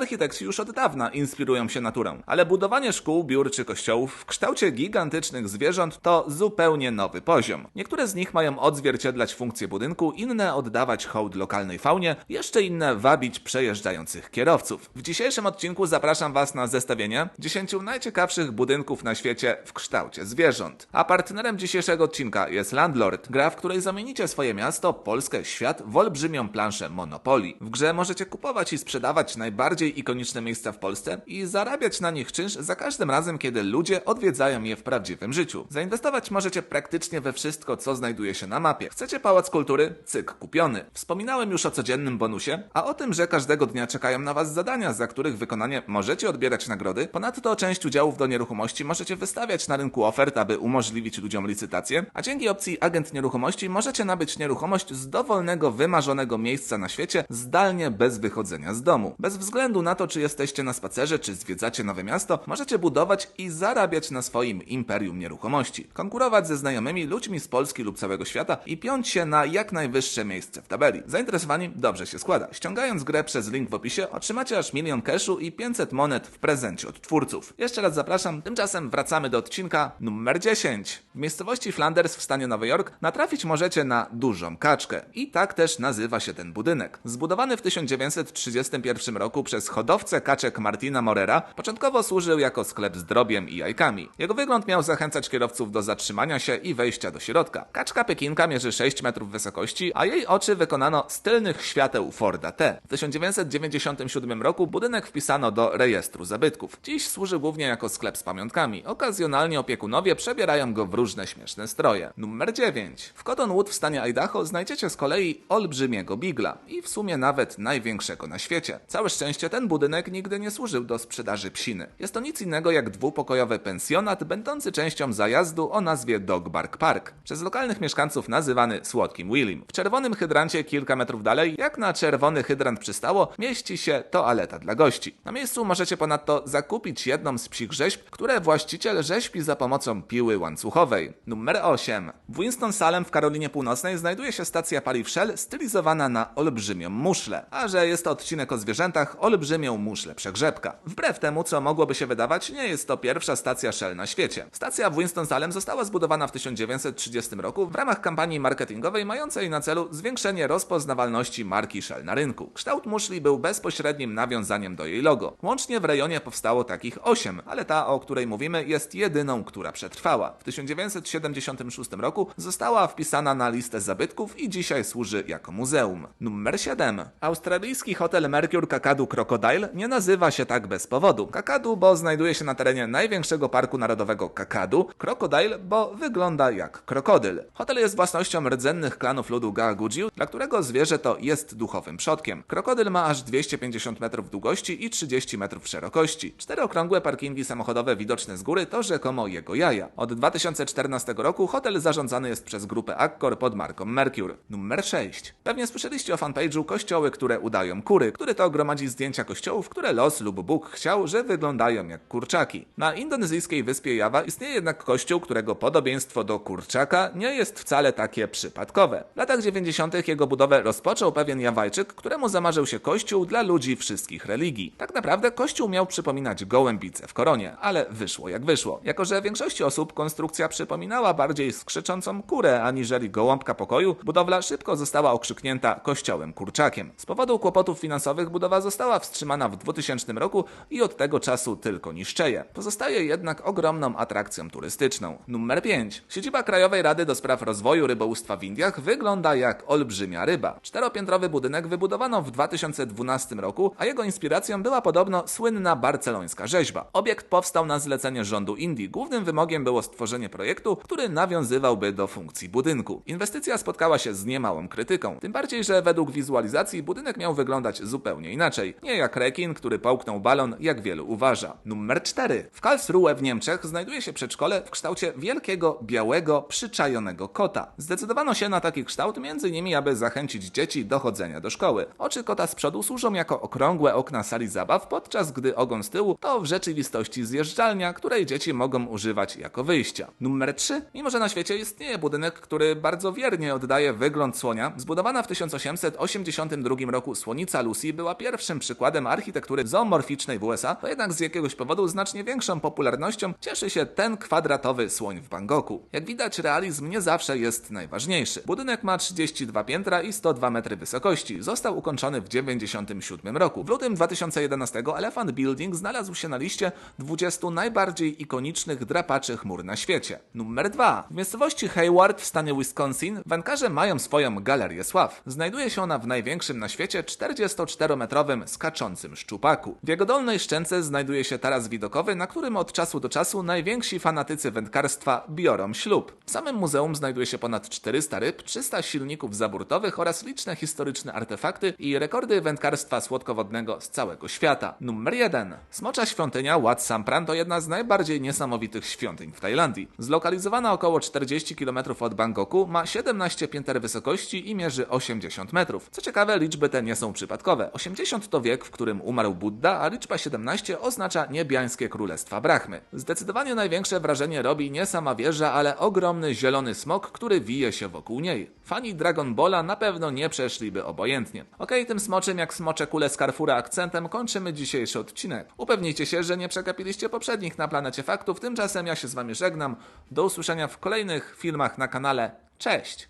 Architekci już od dawna inspirują się naturą, ale budowanie szkół, biur czy kościołów w kształcie gigantycznych zwierząt to zupełnie nowy poziom. Niektóre z nich mają odzwierciedlać funkcję budynku, inne oddawać hołd lokalnej faunie, jeszcze inne wabić przejeżdżających kierowców. W dzisiejszym odcinku zapraszam Was na zestawienie 10 najciekawszych budynków na świecie w kształcie zwierząt. A partnerem dzisiejszego odcinka jest Landlord, gra, w której zamienicie swoje miasto, Polskę, świat w olbrzymią planszę Monopoly. W grze możecie kupować i sprzedawać najbardziej ikoniczne miejsca w Polsce i zarabiać na nich czynsz za każdym razem, kiedy ludzie odwiedzają je w prawdziwym życiu. Zainwestować możecie praktycznie we wszystko, co znajduje się na mapie. Chcecie pałac kultury? Cyk, kupiony. Wspominałem już o codziennym bonusie, a o tym, że każdego dnia czekają na Was zadania, za których wykonanie możecie odbierać nagrody. Ponadto część udziałów do nieruchomości możecie wystawiać na rynku ofert, aby umożliwić ludziom licytację, a dzięki opcji agent nieruchomości możecie nabyć nieruchomość z dowolnego, wymarzonego miejsca na świecie, zdalnie bez wychodzenia z domu. Bez względu na to, czy jesteście na spacerze, czy zwiedzacie nowe miasto, możecie budować i zarabiać na swoim imperium nieruchomości. Konkurować ze znajomymi ludźmi z Polski lub całego świata i piąć się na jak najwyższe miejsce w tabeli. Zainteresowani? Dobrze się składa. Ściągając grę przez link w opisie, otrzymacie aż milion cashu i 500 monet w prezencie od twórców. Jeszcze raz zapraszam, tymczasem wracamy do odcinka numer 10. W miejscowości Flanders w stanie Nowy Jork natrafić możecie na dużą kaczkę. I tak też nazywa się ten budynek. Zbudowany w 1931 roku przez hodowcę kaczek Martina Morera, początkowo służył jako sklep z drobiem i jajkami. Jego wygląd miał zachęcać kierowców do zatrzymania się i wejścia do środka. Kaczka pekinka mierzy 6 metrów wysokości, a jej oczy wykonano z tylnych świateł Forda T. W 1997 roku budynek wpisano do rejestru zabytków. Dziś służy głównie jako sklep z pamiątkami. Okazjonalnie opiekunowie przebierają go w różne śmieszne stroje. Numer 9. W Cottonwood w stanie Idaho znajdziecie z kolei olbrzymiego bigla i w sumie nawet największego na świecie. Całe szczęście ten budynek nigdy nie służył do sprzedaży psiny. Jest to nic innego jak dwupokojowy pensjonat będący częścią zajazdu o nazwie Dog Bark Park. Przez lokalnych mieszkańców nazywany Słodkim Willim. W czerwonym hydrancie kilka metrów dalej, jak na czerwony hydrant przystało, mieści się toaleta dla gości. Na miejscu możecie ponadto zakupić jedną z psich rzeźb, które właściciel rzeźbi za pomocą piły łańcuchowej. Numer 8. W Winston-Salem w Karolinie Północnej znajduje się stacja paliw Shell stylizowana na olbrzymią muszlę. A że jest to odcinek o zwierzętach, olbrzymią muszlę przegrzebka. Wbrew temu, co mogłoby się wydawać, nie jest to pierwsza stacja Shell na świecie. Stacja w Winston-Salem została zbudowana w 1930 roku w ramach kampanii marketingowej mającej na celu zwiększenie rozpoznawalności marki Shell na rynku. Kształt muszli był bezpośrednim nawiązaniem do jej logo. Łącznie w rejonie powstało takich 8, ale ta, o której mówimy, jest jedyną, która przetrwała. W 1976 roku została wpisana na listę zabytków i dzisiaj służy jako muzeum. Numer 7. Australijski hotel Mercure Kakadu Crocodile nie nazywa się tak bez powodu. Kakadu, bo znajduje się na terenie największego parku narodowego Kakadu, Crocodile, bo wygląda jak krokodyl. Hotel jest własnością rdzennych klanów ludu Gaagujiu, dla którego zwierzę to jest duchowym przodkiem. Krokodyl ma aż 250 metrów długości i 30 metrów szerokości. Cztery okrągłe parkingi samochodowe widoczne z góry to rzekomo jego jaja. Od 2014 roku hotel zarządzany jest przez grupę Accor pod marką Mercure. Numer 6. Pewnie słyszeliście o fanpage'u kościoły, które udają kury, który to gromadzi zdjęcia kościołów, które los lub Bóg chciał, że wyglądają jak kurczaki. Na indonezyjskiej wyspie Jawa istnieje jednak kościół, którego podobieństwo do kurczaka nie jest wcale takie przypadkowe. W latach 90. jego budowę rozpoczął pewien Jawajczyk, któremu zamarzył się kościół dla ludzi wszystkich religii. Tak naprawdę kościół miał przypominać gołębicę w koronie, ale wyszło jak wyszło. Jako, że większości osób konstrukcja przypominała bardziej skrzyczącą kurę aniżeli gołąbka pokoju, budowla szybko została okrzyknięta kościołem kurczakiem. Z powodu kłopotów finansowych budowa została wstrzymana w 2000 roku i od tego czasu tylko niszczeje. Pozostaje jednak ogromną atrakcją turystyczną. Numer 5. Siedziba Krajowej Rady do Spraw Rozwoju Rybołówstwa w Indiach wygląda jak olbrzymia ryba. Czteropiętrowy budynek wybudowano w 2012 roku, a jego inspiracją była podobno słynna barcelońska rzeźba. Obiekt powstał na zlecenie rządu Indii. Głównym wymogiem było stworzenie projektu, który nawiązywałby do funkcji budynku. Inwestycja spotkała się z niemałą krytyką, tym bardziej, że według wizualizacji budynek miał wyglądać zupełnie inaczej. Nie jak rekin, który połknął balon, jak wielu uważa. Numer 4. W Karlsruhe w Niemczech znajduje się przedszkole w kształcie wielkiego, białego, przyczajonego kota. Zdecydowano się na taki kształt m.in. aby zachęcić dzieci do chodzenia do szkoły. Oczy kota z przodu służą jako okrągłe okna sali zabaw, podczas gdy ogon z tyłu to w rzeczywistości zjeżdżalnia, której dzieci mogą używać jako wyjścia. Numer 3. Mimo, że na świecie istnieje budynek, który bardzo wiernie oddaje wygląd słonia, zbudowana w 1882 roku słonica Lucy była pierwszym przykładem przykładem architektury zoomorficznej w USA, to jednak z jakiegoś powodu znacznie większą popularnością cieszy się ten kwadratowy słoń w Bangkoku. Jak widać, realizm nie zawsze jest najważniejszy. Budynek ma 32 piętra i 102 metry wysokości. Został ukończony w 1997 roku. W lutym 2011 Elephant Building znalazł się na liście 20 najbardziej ikonicznych drapaczy chmur na świecie. Numer 2. W miejscowości Hayward w stanie Wisconsin wędkarze mają swoją galerię sław. Znajduje się ona w największym na świecie 44-metrowym skaczącym szczupaku. W jego dolnej szczęce znajduje się taras widokowy, na którym od czasu do czasu najwięksi fanatycy wędkarstwa biorą ślub. W samym muzeum znajduje się ponad 400 ryb, 300 silników zaburtowych oraz liczne historyczne artefakty i rekordy wędkarstwa słodkowodnego z całego świata. Numer 1. Smocza świątynia Wat Sampran to jedna z najbardziej niesamowitych świątyń w Tajlandii. Zlokalizowana około 40 km od Bangkoku, ma 17 pięter wysokości i mierzy 80 metrów. Co ciekawe, liczby te nie są przypadkowe. 80 to wiek, w którym umarł Buddha, a liczba 17 oznacza niebiańskie królestwa Brahmy. Zdecydowanie największe wrażenie robi nie sama wieża, ale ogromny zielony smok, który wije się wokół niej. Fani Dragon Balla na pewno nie przeszliby obojętnie. Okej, tym smoczym jak smocze kule z Carrefoura akcentem kończymy dzisiejszy odcinek. Upewnijcie się, że nie przegapiliście poprzednich na planecie faktów, tymczasem ja się z wami żegnam. Do usłyszenia w kolejnych filmach na kanale. Cześć!